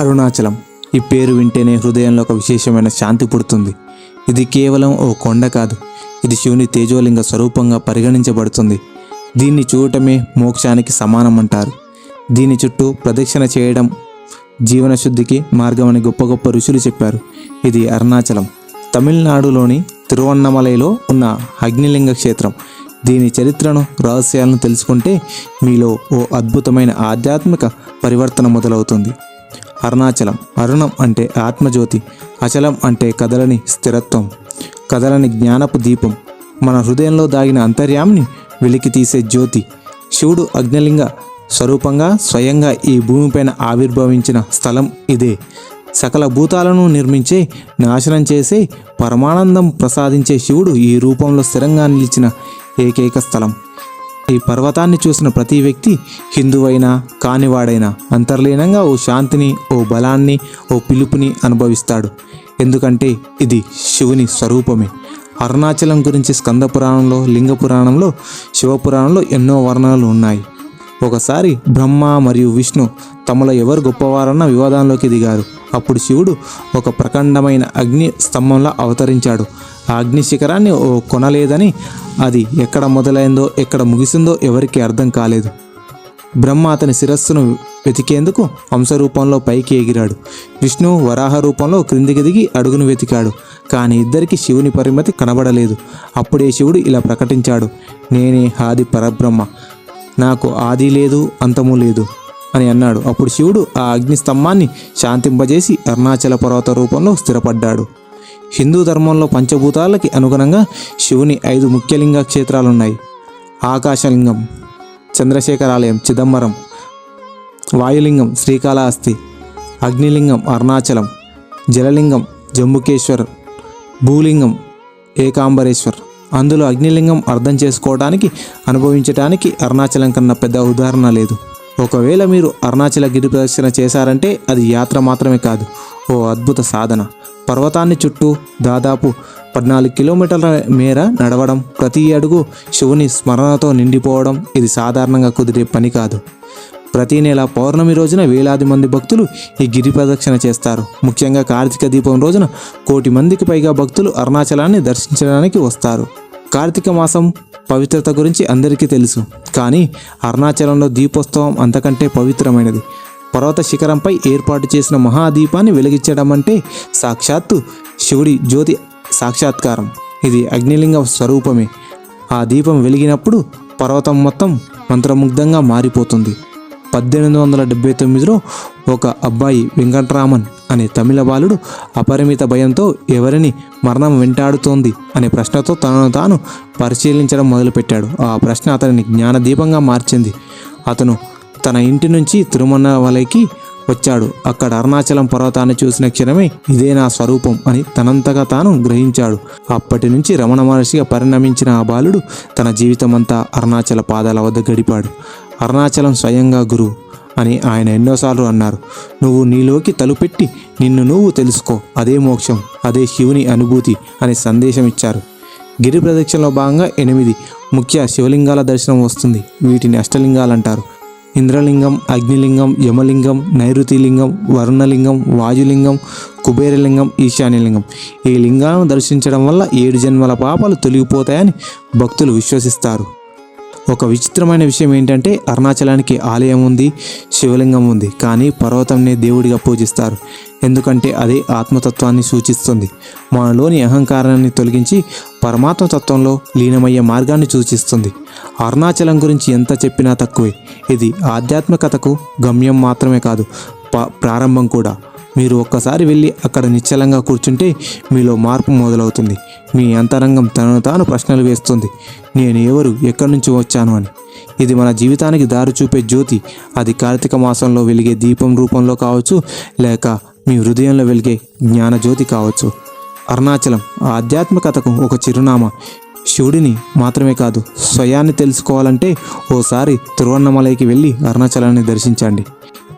అరుణాచలం. ఈ పేరు వింటేనే హృదయంలో ఒక విశేషమైన శాంతి పుడుతుంది. ఇది కేవలం ఓ కొండ కాదు ఇది శివుని తేజోలింగ స్వరూపంగా పరిగణించబడుతుంది. దీన్ని చూడటమే మోక్షానికి సమానం అంటారు దీని చుట్టూ ప్రదక్షిణ చేయడం జీవన శుద్ధికి మార్గమని గొప్ప గొప్ప ఋషులు చెప్పారు. ఇది అరుణాచలం. తమిళనాడులోని తిరువన్నమలైలో ఉన్న అగ్నిలింగ క్షేత్రం. దీని చరిత్రను రహస్యాలను తెలుసుకుంటే మీలో ఓ అద్భుతమైన ఆధ్యాత్మిక పరివర్తన మొదలవుతుంది. అరుణాచలం. అరుణం అంటే ఆత్మజ్యోతి అచలం అంటే కదలని స్థిరత్వం. కదలని జ్ఞానపు దీపం. మన హృదయంలో దాగిన అంతర్యామిని వెలికి తీసే జ్యోతి. శివుడు అగ్నిలింగ స్వరూపంగా స్వయంగా ఈ భూమిపైన ఆవిర్భవించిన స్థలం ఇదే. సకల భూతాలను నిర్మించే నాశనం చేసే పరమానందం ప్రసాదించే శివుడు ఈ రూపంలో స్థిరంగా నిలిచిన ఏకైక స్థలం. ఈ పర్వతాన్ని చూసిన ప్రతి వ్యక్తి హిందువైనా కానివాడైనా అంతర్లీనంగా ఓ శాంతిని ఓ బలాన్ని ఓ పిలుపుని అనుభవిస్తాడు. ఎందుకంటే ఇది శివుని స్వరూపమే. అరుణాచలం గురించి స్కంద పురాణంలో లింగ పురాణంలో శివపురాణంలో ఎన్నో వర్ణనలు ఉన్నాయి. ఒకసారి బ్రహ్మ మరియు విష్ణు తమలో ఎవరు గొప్పవారన్న వివాదంలోకి దిగారు. అప్పుడు శివుడు ఒక ప్రకండమైన అగ్ని స్తంభంలా అవతరించాడు. ఆ అగ్ని శిఖరాన్ని ఓ కొనలేదని అది ఎక్కడ మొదలైందో ఎక్కడ ముగిసిందో ఎవరికీ అర్థం కాలేదు. బ్రహ్మ అతని శిరస్సును వెతికేందుకు హంసరూపంలో పైకి ఎగిరాడు. విష్ణు వరాహ రూపంలో క్రిందికి దిగి అడుగును వెతికాడు. కానీ ఇద్దరికి శివుని పరిమితి కనబడలేదు. అప్పుడే శివుడు ఇలా ప్రకటించాడు. నేనే హాది పరబ్రహ్మ. నాకు ఆది లేదు అంతము లేదు అని అన్నాడు. అప్పుడు శివుడు ఆ అగ్నిస్తంభాన్ని శాంతింపజేసి అరుణాచల పర్వత రూపంలో స్థిరపడ్డాడు. హిందూ ధర్మంలో పంచభూతాలకి అనుగుణంగా శివుని ఐదు ముఖ్యలింగ క్షేత్రాలున్నాయి. ఆకాశలింగం చంద్రశేఖరాలయం చిదంబరం వాయులింగం శ్రీకాళహస్తి అగ్నిలింగం అరుణాచలం జలలింగం జంబుకేశ్వర్ భూలింగం ఏకాంబరేశ్వర్ అందులో అగ్నిలింగం అర్థం చేసుకోవడానికి అనుభవించడానికి అరుణాచలం కన్నా పెద్ద ఉదాహరణ లేదు. ఒకవేళ మీరు అరుణాచల గిరి ప్రదక్షిణ చేశారంటే అది యాత్ర మాత్రమే కాదు ఓ అద్భుత సాధన. పర్వతాన్ని చుట్టూ దాదాపు పద్నాలుగు కిలోమీటర్ల మేర నడవడం ప్రతి అడుగు శివుని స్మరణతో నిండిపోవడం ఇది సాధారణంగా కుదిరే పని కాదు. ప్రతి నెల పౌర్ణమి రోజున వేలాది మంది భక్తులు ఈ గిరి ప్రదక్షిణ చేస్తారు. ముఖ్యంగా కార్తీక దీపం రోజున కోటి మందికి పైగా భక్తులు అరుణాచలాన్ని దర్శించడానికి వస్తారు. కార్తీక మాసం పవిత్రత గురించి అందరికీ తెలుసు. కానీ అరుణాచలంలో దీపోత్సవం అంతకంటే పవిత్రమైనది. పర్వత శిఖరంపై ఏర్పాటు చేసిన మహాదీపాన్ని వెలిగించడం అంటే సాక్షాత్తు శివుడి జ్యోతి సాక్షాత్కారం. ఇది అగ్నిలింగ స్వరూపమే. ఆ దీపం వెలిగినప్పుడు పర్వతం మొత్తం మంత్రముగ్ధంగా మారిపోతుంది. పద్దెనిమిది వందల డెబ్బై తొమ్మిదిలో ఒక అబ్బాయి వెంకట్రామన్ అనే తమిళ బాలుడు అపరిమిత భయంతో ఎవరిని మరణం వెంటాడుతోంది అనే ప్రశ్నతో తనను తాను పరిశీలించడం మొదలుపెట్టాడు. ఆ ప్రశ్న అతనిని జ్ఞానదీపంగా మార్చింది. అతను తన ఇంటి నుంచి తిరుమలవలైకి వచ్చాడు. అక్కడ అరుణాచలం పర్వతాన్ని చూసిన క్షణమే ఇదే నా స్వరూపం అని తనంతగా తాను గ్రహించాడు. అప్పటి నుంచి రమణ మహర్షిగా పరిణమించిన ఆ బాలుడు తన జీవితమంతా అరుణాచల పాదాల వద్ద గడిపాడు. అరుణాచలం స్వయంగా గురువు. అని ఆయన ఎన్నోసార్లు అన్నారు. నువ్వు నీలోకి తలుపెట్టి నిన్ను నువ్వు తెలుసుకో అదే మోక్షం అదే శివుని అనుభూతి అని సందేశం ఇచ్చారు. గిరి ప్రదక్షిణలో భాగంగా ఎనిమిది ముఖ్య శివలింగాల దర్శనం వస్తుంది. వీటిని అష్టలింగాలు అంటారు. ఇంద్రలింగం అగ్నిలింగం యమలింగం నైరుతిలింగం వరుణలింగం వాయులింగం కుబేరలింగం ఈశాన్యలింగం. ఈ లింగాలను దర్శించడం వల్ల ఏడు జన్మల పాపాలు తొలగిపోతాయని భక్తులు విశ్వసిస్తారు. ఒక విచిత్రమైన విషయం ఏంటంటే అరుణాచలానికి ఆలయం ఉంది శివలింగం ఉంది కానీ పర్వతంనే దేవుడిగా పూజిస్తారు. ఎందుకంటే అదే ఆత్మతత్వాన్ని సూచిస్తుంది. మనలోని అహంకారాన్ని తొలగించి పరమాత్మ తత్వంలో లీనమయ్యే మార్గాన్ని సూచిస్తుంది. అరుణాచలం గురించి ఎంత చెప్పినా తక్కువే. ఇది ఆధ్యాత్మికతకు గమ్యం మాత్రమే కాదు ప- ప్రారంభం కూడా. మీరు ఒక్కసారి వెళ్ళి అక్కడ నిశ్చలంగా కూర్చుంటే మీలో మార్పు మొదలవుతుంది. మీ అంతరంగం తనను తాను ప్రశ్నలు వేస్తుంది. నేను ఎవరు? ఎక్కడి నుంచి వచ్చాను అని. ఇది మన జీవితానికి దారి చూపే జ్యోతి. అది కార్తీక మాసంలో వెలిగే దీపం రూపంలో కావచ్చు లేక మీ హృదయంలో వెలిగే జ్ఞానజ్యోతి కావచ్చు. అరుణాచలం ఆధ్యాత్మికతకు ఒక చిరునామా. శివుడిని మాత్రమే కాదు స్వయాన్ని తెలుసుకోవాలంటే ఓసారి తిరువన్నమలైకి వెళ్ళి అరుణాచలాన్ని దర్శించండి.